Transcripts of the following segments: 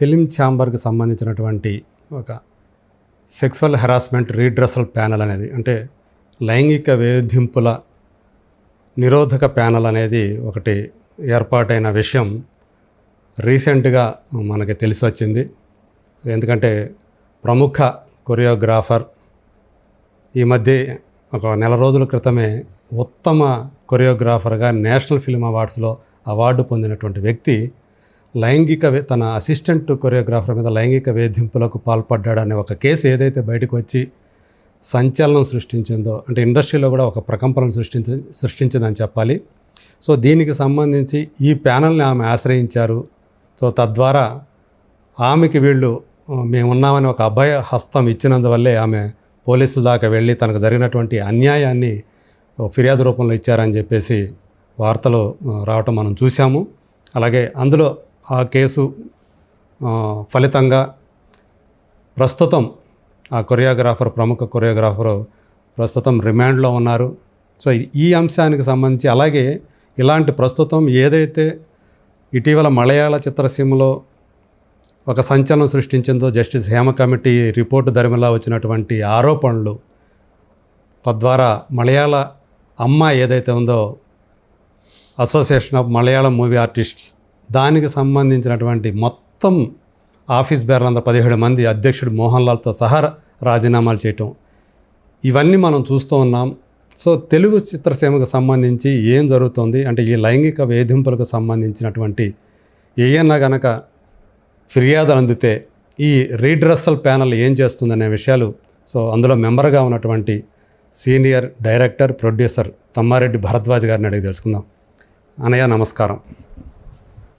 Film ఛాంబర్కి సంబంధించినటువంటి ఒక sexual harassment redressal panel అనేది అంటే లైంగిక వేధింపుల నిరోధక ప్యానల్ అనేది ఒకటి ఏర్పాటైన విషయం రీసెంట్గా మనకి తెలిసి వచ్చింది. ఎందుకంటే ప్రముఖ కొరియోగ్రాఫర్ ఈ మధ్య ఒక నెల రోజుల క్రితమే ఉత్తమ కొరియోగ్రాఫర్గా నేషనల్ ఫిల్మ్ అవార్డ్స్లో అవార్డు పొందినటువంటి వ్యక్తి లైంగిక తన అసిస్టెంట్ కొరియోగ్రాఫర్ మీద లైంగిక వేధింపులకు పాల్పడ్డాడనే ఒక కేసు ఏదైతే బయటకు వచ్చి సంచలనం సృష్టించిందో అంటే ఇండస్ట్రీలో కూడా ఒక ప్రకంపనలు సృష్టించి సృష్టించిందని చెప్పాలి. సో దీనికి సంబంధించి ఈ ప్యానల్ని ఆమె ఆశ్రయించారు. సో తద్వారా ఆమెకి వీళ్ళు మేమున్నామని మేము ఉన్నామని ఒక అభయ హస్తం ఇచ్చినందువల్లే ఆమె పోలీసుల దాకా వెళ్ళి తనకు జరిగినటువంటి అన్యాయాన్ని ఫిర్యాదు రూపంలో ఇచ్చారని చెప్పేసి వార్తలు రావటం మనం చూసాము అలాగే అందులో ఆ కేసు ఫలితంగా ప్రస్తుతం ఆ కొరియోగ్రాఫర్ ప్రముఖ కొరియోగ్రాఫరు ప్రస్తుతం రిమాండ్లో ఉన్నారు. సో ఈ అంశానికి సంబంధించి అలాగే ఇలాంటి ప్రస్తుతం ఏదైతే ఇటీవల మలయాళ చిత్రసీమలో ఒక సంచలనం సృష్టించిందో జస్టిస్ హేమ కమిటీ రిపోర్టు ధర్మిలా వచ్చినటువంటి ఆరోపణలు తద్వారా మలయాళ అమ్మ ఏదైతే ఉందో association of Malayalam movie artists దానికి సంబంధించినటువంటి మొత్తం ఆఫీస్ బేర్లందరూ పదిహేడు మంది అధ్యక్షుడు మోహన్ లాల్తో సహా రాజీనామాలు చేయటం. ఇవన్నీ మనం చూస్తూ ఉన్నాం. సో తెలుగు చిత్రసీమకు సంబంధించి ఏం జరుగుతుంది? అంటే ఈ లైంగిక వేధింపులకు సంబంధించినటువంటి ఏయన్నా గనక ఫిర్యాదులు అందితే ఈ రీడ్రెస్సల్ ప్యానల్ ఏం చేస్తుందనే విషయాలు సో అందులో మెంబర్గా ఉన్నటువంటి senior director producer Tammareddy Bharadwaj గారిని అడిగి తెలుసుకుందాం. అనయ్య నమస్కారం.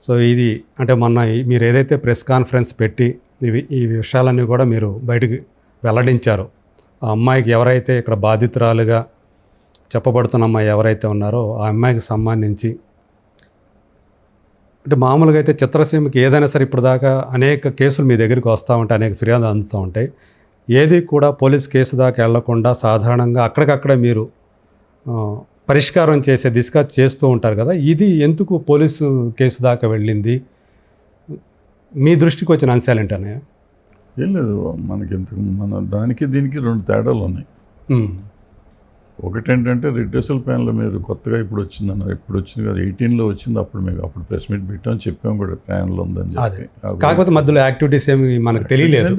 సో ఇది అంటే మొన్న మీరు ఏదైతే ప్రెస్ కాన్ఫరెన్స్ పెట్టి ఇవి ఈ విషయాలన్నీ కూడా మీరు బయటికి వెల్లడించారు ఆ అమ్మాయికి ఎవరైతే ఇక్కడ బాధితురాలుగా చెప్పబడుతున్న అమ్మాయి ఎవరైతే ఉన్నారో ఆ అమ్మాయికి సంబంధించి అంటే మామూలుగా అయితే చిత్రసీమకి ఏదైనా సరే ఇప్పుడు దాకా అనేక కేసులు మీ దగ్గరికి వస్తూ ఉంటాయి అనేక ఫిర్యాదులు అందుతూ ఉంటాయి. ఏది కూడా పోలీస్ కేసు దాకా వెళ్ళకుండా సాధారణంగా అక్కడికక్కడే మీరు పరిష్కారం చేసే దిశగా చేస్తూ ఉంటారు కదా. ఇది ఎందుకు పోలీసు కేసు దాకా వెళ్ళింది? మీ దృష్టికి వచ్చిన అంశాలు ఏంటనే ఏం లేదు మనకి ఇంతకు మన దానికి దీనికి రెండు తేడాలు ఉన్నాయి. ఒకటి ఏంటంటే రిడ్రెసల్ ప్యాన్లో మీరు కొత్తగా ఇప్పుడు వచ్చిందన్నారు ఇప్పుడు వచ్చింది కదా ఎయిటీన్లో వచ్చింది అప్పుడు మేము అప్పుడు ప్రెస్ మీట్ పెట్టాం చెప్పాం కూడా ప్యాన్లో ఉందని. చెప్పి. కాకపోతే మధ్యలో యాక్టివిటీస్ ఏమి మనకు తెలియలేదు.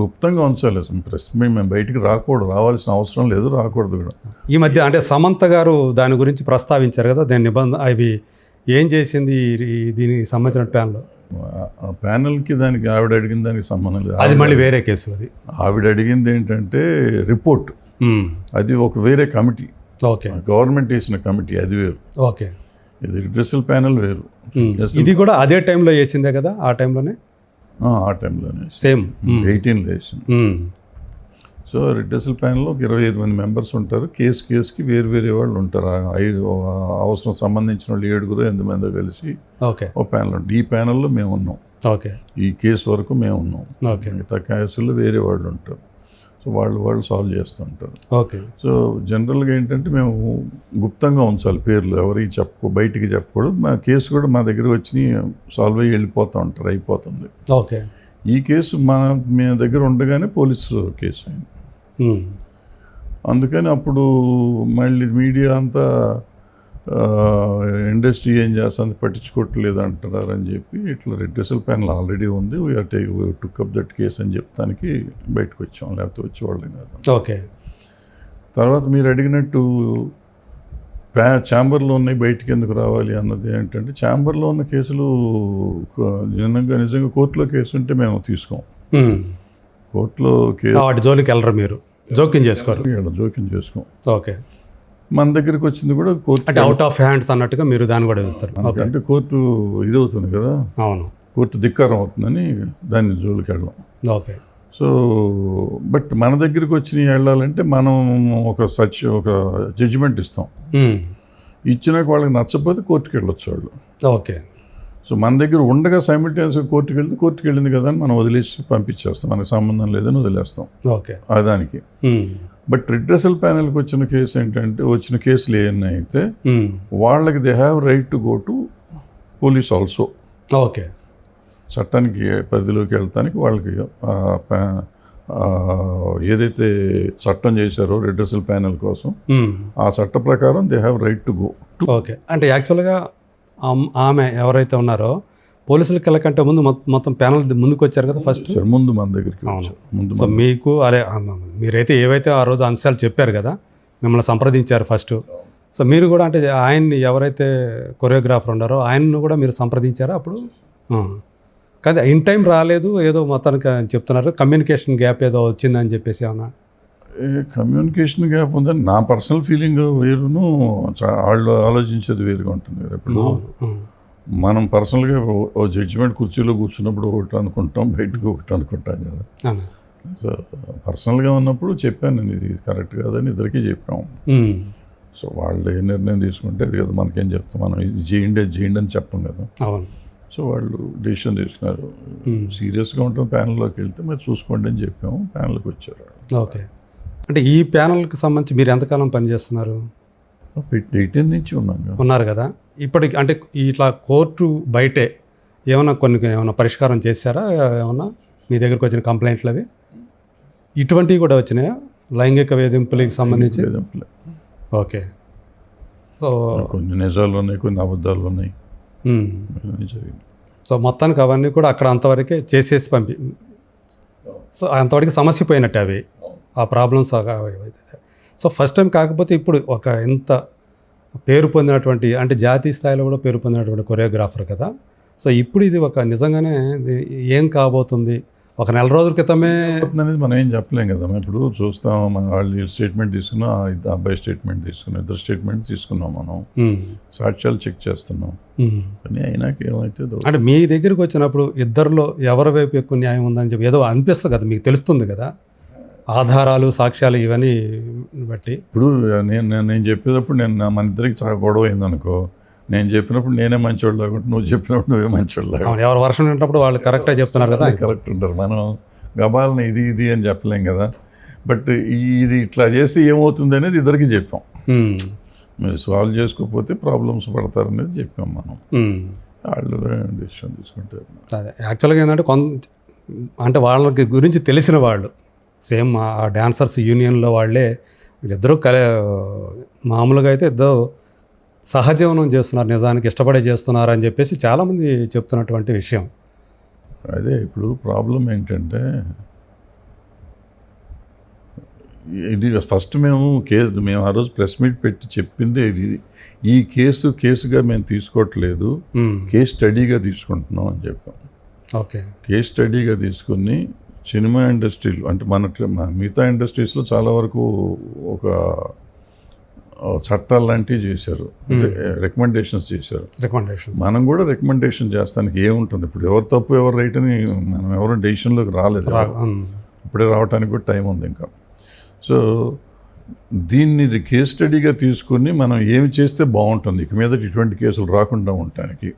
గుప్తంగా ఉంచాలి అసలు. ప్రెస్ మీట్ మేము బయటికి రాకూడదు రావాల్సిన అవసరం లేదు రాకూడదు కూడా. ఈ మధ్య అంటే సమంత గారు దాని గురించి ప్రస్తావించారు కదా దాని నిబంధన అవి ఏం చేసింది దీనికి సంబంధించిన ప్యాన్లో? ప్యానల్కి దానికి ఆవిడ అడిగిన దానికి సంబంధం లేదు. అది మళ్ళీ వేరే కేసు అది. ఆవిడ అడిగింది ఏంటంటే రిపోర్ట్. అది ఒక వేరే కమిటీ. ఓకే గవర్నమెంట్ వేసిన కమిటీ అది వేరు. ఓకే ఇది రిడ్రెసల్ ప్యానల్ వేరు. మ్మ్. ఇది కూడా అదే టైంలో వేసిందే కదా ఆ టైంలోనే? ఆ, టైంలోనే సేమ్ ఎయిటీన్లో వేసింది. సో రిడ్రెసల్ ప్యానల్లో ఒక ఇరవై ఐదు మంది మెంబర్స్ ఉంటారు. కేసు కేసుకి వేరు వేరే వాళ్ళు ఉంటారు. ఐదు అవసరం సంబంధించిన వాళ్ళు ఏడుగురు ఎనిమిది మంది కలిసి ఓకే ఒక ప్యానల్ ఉంటుంది. ఈ ప్యానల్లో మేము ఉన్నాం. ఓకే ఈ కేసు వరకు మేము ఉన్నాం. ఓకే మిగతా కేసుల్లో వేరే వాళ్ళు ఉంటారు. సో వాళ్ళు వాళ్ళు సాల్వ్ చేస్తుంటారు. ఓకే. సో జనరల్గా ఏంటంటే మేము గుప్తంగా ఉంచాలి పేర్లు. ఎవరికి చెప్పు బయటికి చెప్పకూడదు. మా కేసు కూడా మా దగ్గర వచ్చి సాల్వ్ అయ్యి వెళ్ళిపోతూ ఉంటారు అయిపోతుంది. ఓకే. ఈ కేసు మా మీ దగ్గర ఉండగానే పోలీసు కేసు అయింది. అందుకని అప్పుడు మళ్ళీ మీడియా అంతా ఇండస్ట్రీ ఏం చేస్తుంది? పట్టించుకోవట్లేదు అంటున్నారు అని చెప్పి ఇట్లా రెడ్రెసల్ ప్యానల్ ఆల్రెడీ ఉంది. We're take took up that case అని చెప్తానికి బయటకు వచ్చాం. లేకపోతే వచ్చేవాళ్ళం కాదు. ఓకే. తర్వాత మీరు అడిగినట్టు ప్యా ఛాంబర్లో ఉన్నాయి బయటికి ఎందుకు రావాలి అన్నది ఏంటంటే ఛాంబర్లో ఉన్న కేసులు నిజంగా నిజంగా కోర్టులో కేసు ఉంటే మేము తీసుకోం. కోర్టులో కేసు వాటి జోలికి వెళ్ళరు మీరు. జోక్యం చేసుకోరు. జోక్యం చేసుకోం ఓకే. మన దగ్గరికి వచ్చింది కూడా కోర్టు అంటే అవుట్ ఆఫ్ హ్యాండ్స్ అన్నట్టుగా మీరు దాన్ని కూడా వేస్తారు. ఓకే అంటే కోర్టు ఇది అవుతుంది కదా. అవును. కోర్టు ధిక్కారం అవుతుందని దాన్ని జోలికి వెళ్ళాం ఓకే సో బట్ మన దగ్గరికి వచ్చి వెళ్ళాలంటే మనం ఒక సచ్ ఒక జడ్జిమెంట్ ఇస్తాం. మ్మ్. ఇచ్చినాక వాళ్ళకి నచ్చకపోతే కోర్టుకి వెళ్ళొచ్చు వాళ్ళు. ఓకే సో మన దగ్గర ఉండగా సైమిల్టేనియస్గా కోర్టుకి వెళ్తే కోర్టుకి వెళ్ళింది కదా అని మనం వదిలేసి పంపించేస్తాం. మనకు సంబంధం లేదని వదిలేస్తాం. ఓకే దానికి. మ్మ్. బట్ రిడ్రెసల్ ప్యానల్కి వచ్చిన కేసు ఏంటంటే వచ్చిన కేసులు ఏమన్నా అయితే మ్మ్. వాళ్ళకి they have right to go to police also okay చట్టానికి పరిధిలోకి వెళ్తానికి వాళ్ళకి ఏదైతే చట్టం చేశారో రెడ్రసల్ ప్యానెల్ కోసం ఉమ్. ఆ చట్ట ప్రకారం they have right to go okay అంటే యాక్చువల్గా ఆమె ఎవరైతే ఉన్నారో పోలీసులకి వెళ్ళకంటే ముందు మొత్తం- మొత్తం ప్యానల్ ముందుకు వచ్చారు కదా ఫస్ట్ ముందు మన దగ్గరికి. ముందు సో మీకు అదే మీరైతే ఏవైతే ఆ రోజు అంశాలు చెప్పారు కదా మిమ్మల్ని సంప్రదించారు ఫస్ట్ సో మీరు కూడా అంటే ఆయన్ని ఎవరైతే కొరియోగ్రాఫర్ ఉన్నారో ఆయన్ను కూడా మీరు సంప్రదించారా అప్పుడు. కాదు ఇన్ టైం రాలేదు ఏదో మొత్తానికి చెప్తున్నారు కమ్యూనికేషన్ గ్యాప్ ఏదో వచ్చిందని చెప్పేసి ఏమన్నా ఏ కమ్యూనికేషన్ గ్యాప్ ఉందని నా పర్సనల్ ఫీలింగ్ వేరును వాళ్ళు ఆలోచించేది వేరుగా ఉంటుంది. ఇప్పుడు ఆ. మనం పర్సనల్గా ఓ- జడ్జిమెంట్ కుర్చీలో కూర్చున్నప్పుడు ఒకటి అనుకుంటాం బయటకు ఒకటి అనుకుంటాం కదా. సో పర్సనల్గా ఉన్నప్పుడు చెప్పాను నేను ఇది కరెక్ట్ కాదని ఇద్దరికీ చెప్పాము ఉమ్. సో వాళ్ళు ఏ నిర్ణయం తీసుకుంటే అది కదా మనకేం చెప్తాం? మనం ఇది చేయండి అది చేయండి అని చెప్పం కదా. సో వాళ్ళు డెసిషన్ తీసుకున్నారు. సీరియస్గా ఉంటుంది ప్యానల్లోకి వెళ్తే మీరు చూసుకోండి అని చెప్పాము ప్యానల్కి వచ్చారు ఓకే. అంటే ఈ ప్యానల్కి సంబంధించి మీరు ఎంతకాలం పనిచేస్తున్నారు? ఎయిటీన్ నుంచి ఉన్నాం కదా. ఉన్నారు కదా. ఇప్పటికి అంటే ఇట్లా కోర్టు బయటే ఏమైనా కొన్ని ఏమైనా పరిష్కారం చేశారా? ఏమన్నా మీ దగ్గరకు వచ్చిన కంప్లైంట్లు అవి? ఇటువంటివి కూడా వచ్చినాయా? లైంగిక వేధింపులకి సంబంధించి? ఓకే. సో కొన్ని నిజాలు ఉన్నాయి కొన్ని అబద్ధాలు ఉన్నాయి. సో మొత్తానికి అవన్నీ కూడా అక్కడ అంతవరకే చేసేసి పంపి సో అంతవరకు సమస్య పోయినట్టు అవి. ఆ ప్రాబ్లమ్స్ సో ఫస్ట్ టైం కాకపోతే ఇప్పుడు ఒక ఎంత పేరు పొందినటువంటి అంటే జాతీయ స్థాయిలో కూడా పేరు పొందినటువంటి కొరియోగ్రాఫర్ కదా. సో ఇప్పుడు ఇది ఒక నిజంగానే ఏం కాబోతుంది? ఒక నెల రోజుల క్రితమే అనేది మనం ఏం చెప్పలేం కదా మనం. ఇప్పుడు చూస్తాం మన వాళ్ళు స్టేట్మెంట్ తీసుకున్నాం అబ్బాయి స్టేట్మెంట్ తీసుకున్నాం ఇద్దరు స్టేట్మెంట్ తీసుకున్నాం మనం. సాక్ష్యాలు చెక్ చేస్తున్నాం. కానీ అయినాక ఏమైతే అంటే మీ దగ్గరికి వచ్చినప్పుడు ఇద్దరిలో ఎవరి వైపు ఎక్కువ న్యాయం ఉందని చెప్పి ఏదో అనిపిస్తుంది కదా మీకు తెలుస్తుంది కదా. ఆధారాలు సాక్ష్యాలు ఇవన్నీ బట్టి. ఇప్పుడు నేను నేను- చెప్పేటప్పుడు నేను మన ఇద్దరికి చాలా గొడవ అయిందనుకో నేను చెప్పినప్పుడు నేనే మంచివాడు లేకుంటే నువ్వు చెప్పినప్పుడు నువ్వే మంచివాడు లేకుండా ఎవరి వర్షం వింటప్పుడు వాళ్ళు కరెక్ట్గా చెప్తున్నారు కదా. కరెక్ట్ ఉంటారు. మనం గబాలని ఇది ఇది అని చెప్పలేం కదా. బట్ ఇది ఇట్లా చేస్తే ఏమవుతుంది అనేది ఇద్దరికి చెప్పాం. మీరు సాల్వ్ చేసుకోకపోతే ప్రాబ్లమ్స్ పడతారనేది చెప్పాం మనం. వాళ్ళు డిసిషన్ తీసుకుంటారు. అదే యాక్చువల్గా ఏంటంటే కొంత అంటే వాళ్ళకి గురించి తెలిసిన వాళ్ళు. సేమ్ ఆ డాన్సర్స్ యూనియన్లో వాళ్ళే వీళ్ళిద్దరూ కల మామూలుగా అయితే ఇద్దరు సహజీవనం చేస్తున్నారు నిజానికి ఇష్టపడే చేస్తున్నారు అని చెప్పేసి చాలామంది చెప్తున్నటువంటి విషయం. అదే ఇప్పుడు ప్రాబ్లం ఏంటంటే ఇది ఫస్ట్ మేము కేసు మేము ఆ రోజు ప్రెస్ మీట్ పెట్టి చెప్పింది ఇది. ఈ కేసు కేసుగా మేము తీసుకోవట్లేదు. కేస్ స్టడీగా తీసుకుంటున్నాం అని చెప్పాం. ఓకే. కేస్ స్టడీగా తీసుకుని సినిమా ఇండస్ట్రీలో అంటే మన మిగతా ఇండస్ట్రీస్లో చాలా వరకు ఒక చట్టాలు లాంటివి చేశారు. రికమెండేషన్స్ చేశారు. రికమెండేషన్స్. మనం కూడా రికమెండేషన్ చేస్తానికి ఏముంటుంది? ఇప్పుడు ఎవరు తప్పు ఎవరు రైట్ అని మనం ఎవరు డెసిషన్లోకి రాలేదు. ఇప్పుడే రావడానికి కూడా టైం ఉంది ఇంకా. సో దీన్ని కేస్ స్టడీగా తీసుకుని మనం ఏమి చేస్తే బాగుంటుంది? ఇక మీద ఇటువంటి కేసులు రాకుండా ఉండటానికి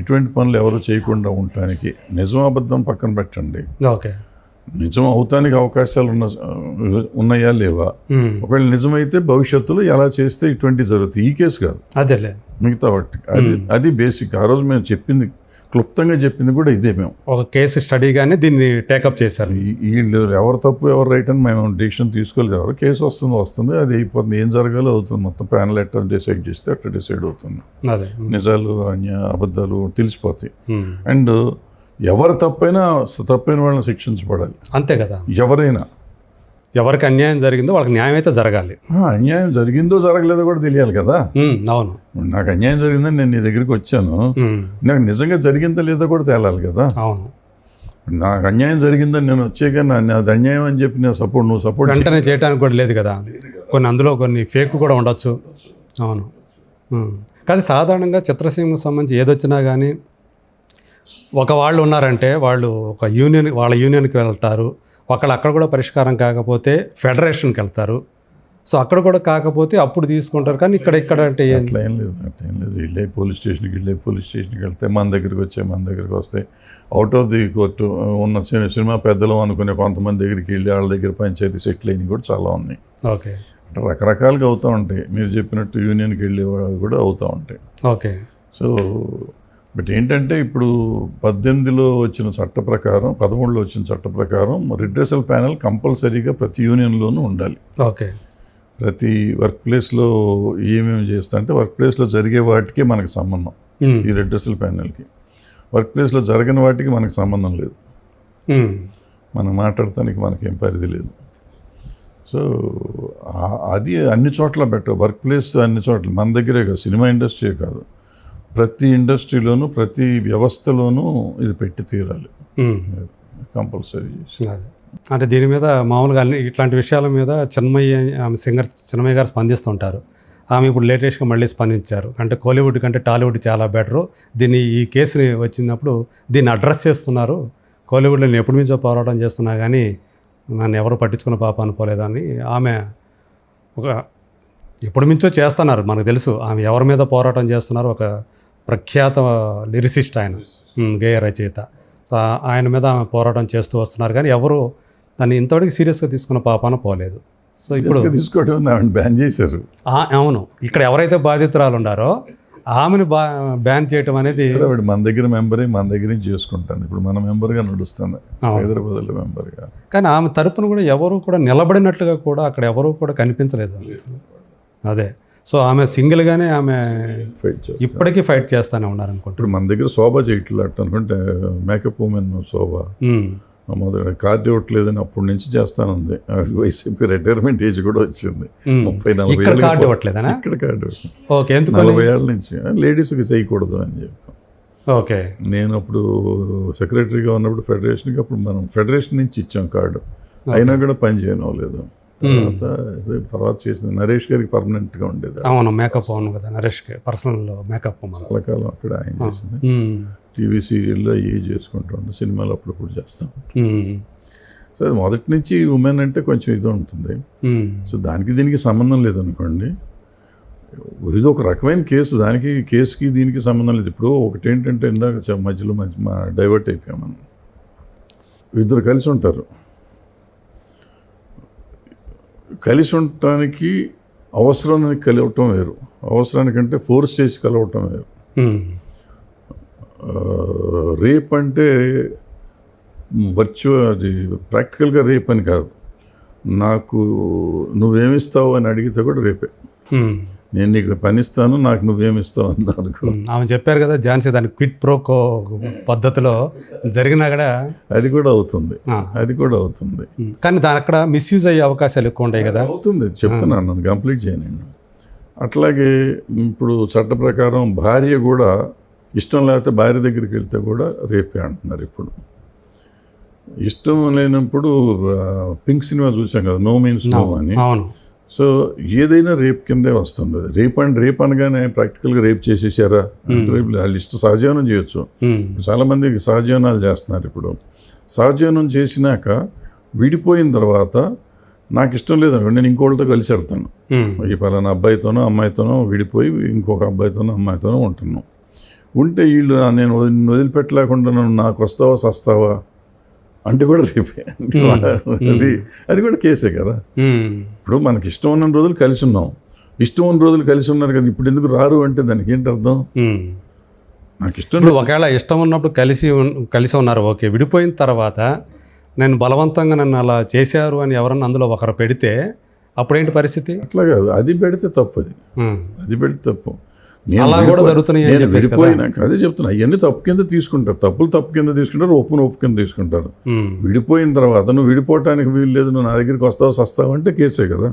ఇటువంటి పనులు ఎవరు చేయకుండా ఉండటానికి నిజం అబద్ధం పక్కన పెట్టండి. ఓకే. నిజం అవుతానికి అవకాశాలు ఉన్న ఉన్నాయా లేవా? ఒకవేళ నిజమైతే భవిష్యత్తులో ఎలా చేస్తే ఇటువంటి జరుగుతాయి ఈ కేసు కాదు. అదేలే. మిగతా వాటి అది అది బేసిక్ ఆ రోజు మేము చెప్పింది క్లుప్తంగా చెప్పింది కూడా ఇదే మేము. ఒక కేసు స్టడీగానే దీన్ని టేకప్ చేశారు. వీళ్ళు ఎవరు తప్పు ఎవరు రైట్ అని మేము డిసిషన్ తీసుకోలేదు. ఎవరు కేసు వస్తుంది వస్తుంది అది అయిపోతుంది. ఏం జరగాలో అవుతుంది. మొత్తం ప్యానల్ ఎట్లా డిసైడ్ చేస్తే అట్లా డిసైడ్ అవుతుంది. అదే. నిజాలు అన్య అబద్ధాలు తెలిసిపోతాయి. అండ్ ఎవరు తప్పైనా తప్పైన వాళ్ళని శిక్షించబడాలి. అంతే కదా. ఎవరైనా. ఎవరికి అన్యాయం జరిగిందో వాళ్ళకి న్యాయం అయితే జరగాలి అన్యాయం జరిగిందో జరగలేదో కూడా తెలియాలి కదా. అవును. నాకు అన్యాయం జరిగిందని నేను నీ దగ్గరికి వచ్చాను. నాకు నిజంగా జరిగిందో లేదో కూడా తేలాలి కదా. అవును. నాకు అన్యాయం జరిగిందని నేను వచ్చాక నా అది అన్యాయం అని చెప్పి నేను సపోర్ట్ నువ్వు సపోర్ట్ వెంటనే చేయడానికి కూడా లేదు కదా. కొన్ని అందులో కొన్ని ఫేక్ కూడా ఉండొచ్చు. అవును. కానీ సాధారణంగా చిత్రసీమకు సంబంధించి ఏదొచ్చినా కానీ ఒక వాళ్ళు ఉన్నారంటే వాళ్ళు ఒక యూనియన్ వాళ్ళ యూనియన్కి వెళ్తారు. ఒకళ్ళు అక్కడ కూడా పరిష్కారం కాకపోతే ఫెడరేషన్కి వెళ్తారు. సో అక్కడ కూడా కాకపోతే అప్పుడు తీసుకుంటారు కానీ ఇక్కడ ఇక్కడ అంటే ఏం- అట్లా ఏం లేదు అట్లా ఏం లేదు. వెళ్ళే పోలీస్ స్టేషన్కి వెళ్ళే పోలీస్ స్టేషన్కి వెళ్తే మన దగ్గరికి వచ్చే మన దగ్గరికి వస్తే అవుట్ ఆఫ్ ది కోర్టు ఉన్న సినిమా పెద్దలు అనుకునే కొంతమంది దగ్గరికి వెళ్ళి వాళ్ళ దగ్గర పంచాయతీ సెటిల్ అయినవి కూడా చాలా ఉన్నాయి. ఓకే. అంటే రకరకాలుగా అవుతూ ఉంటాయి. మీరు చెప్పినట్టు యూనియన్కి వెళ్ళే వాళ్ళు కూడా అవుతూ ఉంటాయి. ఓకే. సో బట్ ఏంటంటే ఇప్పుడు పద్దెనిమిదిలో వచ్చిన చట్ట ప్రకారం పదమూడులో వచ్చిన చట్ట ప్రకారం రిడ్రెసల్ ప్యానెల్ కంపల్సరీగా ప్రతి యూనియన్లోనూ ఉండాలి. ఓకే. ప్రతి వర్క్ ప్లేస్లో ఏమేమి చేస్తా అంటే వర్క్ ప్లేస్లో జరిగే వాటికే మనకు సంబంధం ఈ రెడ్రెసల్ ప్యానెల్కి. వర్క్ ప్లేస్లో జరగని వాటికి మనకు సంబంధం లేదు. మనం మాట్లాడటానికి మనకేం పరిధి లేదు. సో అది అన్ని చోట్ల బెటర్. వర్క్ ప్లేస్ అన్ని చోట్ల మన దగ్గరే కాదు సినిమా ఇండస్ట్రీ కాదు. ప్రతి ఇండస్ట్రీలోనూ ప్రతి వ్యవస్థలోనూ ఇది పెట్టి తీరాలి. కంపల్సరీ అంటే దీని మీద మామూలుగా అన్ని ఇట్లాంటి విషయాల మీద చిన్మయ్య ఆమె సింగర్ చిన్మయ్య గారు స్పందిస్తుంటారు. ఆమె ఇప్పుడు లేటెస్ట్గా మళ్ళీ స్పందించారు. అంటే కోలీవుడ్ కంటే టాలీవుడ్ చాలా బెటరు. దీన్ని ఈ కేసుని వచ్చినప్పుడు దీన్ని అడ్రస్ చేస్తున్నారు. కోలీవుడ్లో నేను ఎప్పటి నుంచో పోరాటం చేస్తున్నా కానీ నన్ను ఎవరు పట్టించుకున్న పాప అనుకోలేదని ఆమె ఒక ఎప్పటి నుంచో చేస్తున్నారు. మనకు తెలుసు. ఆమె ఎవరి మీద పోరాటం చేస్తున్నారు ఒక ప్రఖ్యాత లిరిసిస్ట్ ఆయన గేయ రచయిత. సో ఆయన మీద ఆమె పోరాటం చేస్తూ వస్తున్నారు. కానీ ఎవరు దాన్ని ఇంతవరకు సీరియస్గా తీసుకున్న పాపాన పోలేదు. సో ఇప్పుడు తీసుకోవడం బ్యాన్ చేశారు. అవును. ఇక్కడ ఎవరైతే బాధితురాలు ఉండారో ఆమెను బా బ్యాన్ చేయటం అనేది మన దగ్గర మెంబరే మన దగ్గర నుంచి చేసుకుంటుంది. ఇప్పుడు మన మెంబర్గా నడుస్తుంది. హైదరాబాద్లో మెంబర్గా. కానీ ఆమె తరపున కూడా ఎవరు కూడా నిలబడినట్లుగా కూడా అక్కడ ఎవరు కూడా కనిపించలేదు. అదే. సో ఆమె సింగిల్గానే ఆమె ఫైట్ ఇప్పటికీ ఫైట్ చేస్తానే ఉన్నారు అనుకుంటా ఇప్పుడు మన దగ్గర శోభ చేయట్లేదు అనుకుంటే మేకప్ ఉమెన్ శోభ. మొదటి కార్డు ఇవ్వట్లేదని అప్పటి నుంచి చేస్తానుంది. వైసీపీ రిటైర్మెంట్ ఏజ్ కూడా వచ్చింది. ముప్పై నలభై ఏళ్ళకి కార్డు ఇవ్వట్లేదనా? ఇక్కడ కార్డు. ఓకే నలభై ఏళ్ళ నుంచి. లేడీస్కి చేయకూడదు అని చెప్పి. ఓకే. నేను అప్పుడు సెక్రటరీగా ఉన్నప్పుడు ఫెడరేషన్కి అప్పుడు మనం ఫెడరేషన్ నుంచి ఇచ్చాం కార్డు. అయినా కూడా పని చేయనవలేదు తర్వాత తర్వాత చేసింది నరేష్ గారికి పర్మనెంట్గా ఉండేది. అవును మేకప్ అవును కదా నరేష్కి పర్సనల్ మేకప్ చాలా కాలం అక్కడ ఆయన చేసింది. టీవీ సీరియల్లో ఏ చేసుకుంటూ ఉంటాం సినిమాలు అప్పుడప్పుడు చేస్తాం. సో మొదటి నుంచి ఉమెన్ అంటే కొంచెం ఇది ఉంటుంది. సో దానికి దీనికి సంబంధం లేదనుకోండి ఇది ఒక రకమైన కేసు. దానికి కేసుకి దీనికి సంబంధం లేదు. ఇప్పుడు ఒకటి ఏంటంటే ఇందాక మధ్యలో మధ్య డైవర్ట్ అయిపోయాం మనం. ఇద్దరు కలిసి ఉంటారు. కలిసి ఉండటానికి అవసరానికి కలవటం వేరు అవసరానికంటే ఫోర్స్ చేసి కలవటం వేరు. రేప్ అంటే వర్చువల్ అది ప్రాక్టికల్గా రేప్ అని కాదు నాకు నువ్వేమిస్తావు అని అడిగితే కూడా రేపే. నేను నీకు పని ఇస్తాను నాకు నువ్వేమిస్తావు అన్నా అనుకో ఉమ్. ఆమె చెప్పారు కదా ఝాన్సీ దాని క్విట్ ప్రోకో పద్ధతిలో జరిగినా కూడా అది కూడా అవుతుంది. అది కూడా అవుతుంది. కానీ దాని అక్కడ మిస్యూజ్ అయ్యే అవకాశాలు ఎక్కువ ఉంటాయి కదా. అవుతుంది చెప్తున్నాను నన్ను కంప్లీట్ చేయనండి అట్లాగే ఇప్పుడు చట్ట ప్రకారం భార్య కూడా ఇష్టం లేకపోతే భార్య దగ్గరికి వెళ్తే కూడా రేపే అంటున్నారు ఇప్పుడు. ఇష్టం లేనప్పుడు పింక్ సినిమా చూసాం కదా నో మీన్స్ నో అని. అవును. సో ఏదైనా రేప్ కిందే వస్తుంది. రేప్ అండ్ రేప్ అనగానే ప్రాక్టికల్గా రేప్ చేసేసారా? రేపు వాళ్ళు ఇష్టం సహజీవనం చేయొచ్చు. చాలామంది సహజీవనాలు చేస్తున్నారు ఇప్పుడు. సహజీవనం చేసినాక విడిపోయిన తర్వాత నాకు ఇష్టం లేదు నేను ఇంకోళ్ళతో కలిసి వెళ్తాను. ఈ పలానా అబ్బాయితోనో అమ్మాయితోనో విడిపోయి ఇంకొక అబ్బాయితోనో అమ్మాయితోనో ఉంటున్నాం. ఉంటే వీళ్ళు నేను వదిలి- వదిలిపెట్టలేకుండా నన్ను నాకు వస్తావా సస్తావా? అంటే కూడా రేపే. అది అది కూడా కేసే కదా. ఇప్పుడు మనకి ఇష్టం ఉన్న రోజులు కలిసి ఉన్నాం. ఇష్టం ఉన్న రోజులు కలిసి ఉన్నారు కదా ఇప్పుడు ఎందుకు రారు అంటే దానికి ఏంటి అర్థం. నాకు ఇష్టం ఒకవేళ ఇష్టం ఉన్నప్పుడు కలిసి కలిసి ఉన్నారు ఓకే విడిపోయిన తర్వాత నేను బలవంతంగా నన్ను అలా చేశారు అని ఎవరన్నా అందులో ఒకరు పెడితే అప్పుడేంటి పరిస్థితి? అట్లా కాదు అది పెడితే తప్పు అది. అది పెడితే తప్పు. అలా కూడా జరుగుతున్నాయి. విడిపోయినాక అదే చెప్తున్నా అవన్నీ తప్పు కింద తీసుకుంటారు తప్పులు తప్పు కింద తీసుకుంటారు ఒప్పును ఒప్పు కింద తీసుకుంటారు. విడిపోయిన తర్వాత నువ్వు విడిపోవటానికి వీలు లేదు నువ్వు నా దగ్గరికి వస్తావు సస్తావు అంటే కేసే కదా.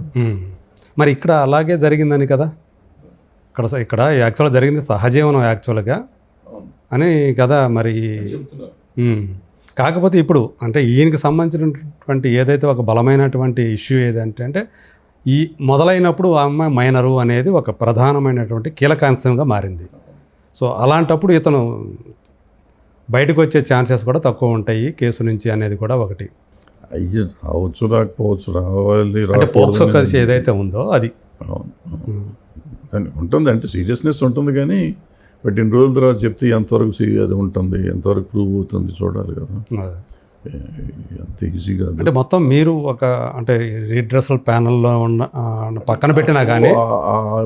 మరి ఇక్కడ అలాగే జరిగిందని కదా ఇక్కడ ఇక్కడ యాక్చువల్గా జరిగింది సహజీవనం యాక్చువల్గా అని కదా మరి. కాకపోతే ఇప్పుడు అంటే ఈయనకి సంబంధించినటువంటి ఏదైతే ఒక బలమైనటువంటి ఇష్యూ ఏదంటే అంటే ఈ మొదలైనప్పుడు ఆ అమ్మాయి మైనరు అనేది ఒక ప్రధానమైనటువంటి కీలకాంశంగా మారింది. సో అలాంటప్పుడు ఇతను బయటకు వచ్చే ఛాన్సెస్ కూడా తక్కువ ఉంటాయి కేసు నుంచి అనేది కూడా ఒకటి. అయ్యి రావచ్చు రాకపోవచ్చు రావాలి అంటే పోక్సో కలిసి ఏదైతే ఉందో అది. ఉంటుంది అంటే సీరియస్నెస్ ఉంటుంది కానీ బట్ ఇన్ని రోజుల తర్వాత చెప్తే ఎంతవరకు అది ఉంటుంది ఎంతవరకు ప్రూవ్ అవుతుంది చూడాలి కదా. అంత అంటే మొత్తం మీరు ఒక అంటే రీడ్రెసల్ ప్యానల్లో ఉన్న పక్కన పెట్టినా కానీ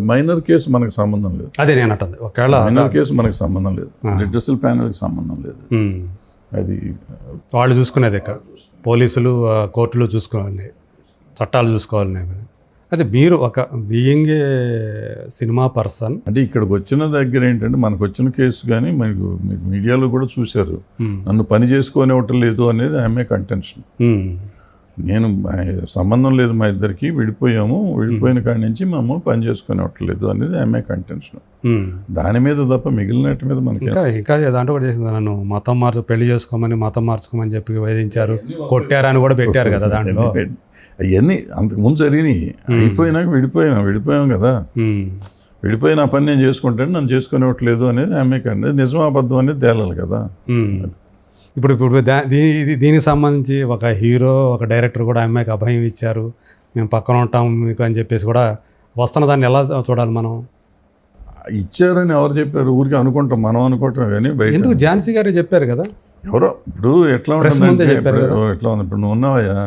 మైనర్ కేసు మనకు సంబంధం లేదు. అదే నేను అంటుంది. ఒకవేళ మైనర్ కేసు మనకు సంబంధం లేదు. రిడ్రసల్ ప్యానల్కి సంబంధం లేదు. అది వాళ్ళు చూసుకునేది ఇక. పోలీసులు కోర్టులు చూసుకోవాలి. చట్టాలు చూసుకోవాలి. అదే మీరు ఒక బీయింగ్ ఏ సినిమా పర్సన్. అంటే ఇక్కడికి వచ్చిన దగ్గర ఏంటంటే మనకు వచ్చిన కేసు కానీ మనకు మీరు మీడియాలో కూడా చూశారు. నన్ను పని చేసుకోనివ్వటం లేదు అనేది ఆమె కంటెన్షన్. నేను సంబంధం లేదు మా ఇద్దరికి విడిపోయాము. విడిపోయిన కాడి నుంచి మమ్మల్ని పని చేసుకునేవట్లేదు అనేది ఆమె కంటెన్షన్. దాని మీద తప్ప మిగిలినట్టు మీద మనకి ఇంకా ఇంకా దాంట్లో కూడా చేసింది నన్ను. మతం మార్చు పెళ్ళి చేసుకోమని మతం మార్చుకోమని చెప్పి వేధించారు. కొట్టారని కూడా పెట్టారు కదా దాంట్లో. అవన్నీ అంతకు ముందు జరిగినాయి. అయిపోయినాక విడిపోయాం విడిపోయాం కదా. ఉమ్, విడిపోయి నా పని నేను చేసుకుంటాను నన్ను చేసుకునేవట్లేదు అనేది ఆమె కంటే నిజం అబద్ధం అనేది తేలాలి కదా. ఇప్పుడు ఇప్పుడు దీనికి సంబంధించి ఒక హీరో ఒక డైరెక్టర్ కూడా అమ్మాయికి అభయం ఇచ్చారు. మేము పక్కన ఉంటాం మీకు అని చెప్పేసి కూడా వస్తున్న దాన్ని ఎలా చూడాలి మనం? ఇచ్చారని ఎవరు చెప్పారు? ఊరికి అనుకుంటాం మనం అనుకుంటాం కానీ బయట ఎందుకు? ఝాన్సీ గారు చెప్పారు కదా. ఎవరో? ఇప్పుడు ఎట్లా ఇప్పుడు ఎట్లా ఉంది? ఇప్పుడు నువ్వు ఉన్నావయ్యా.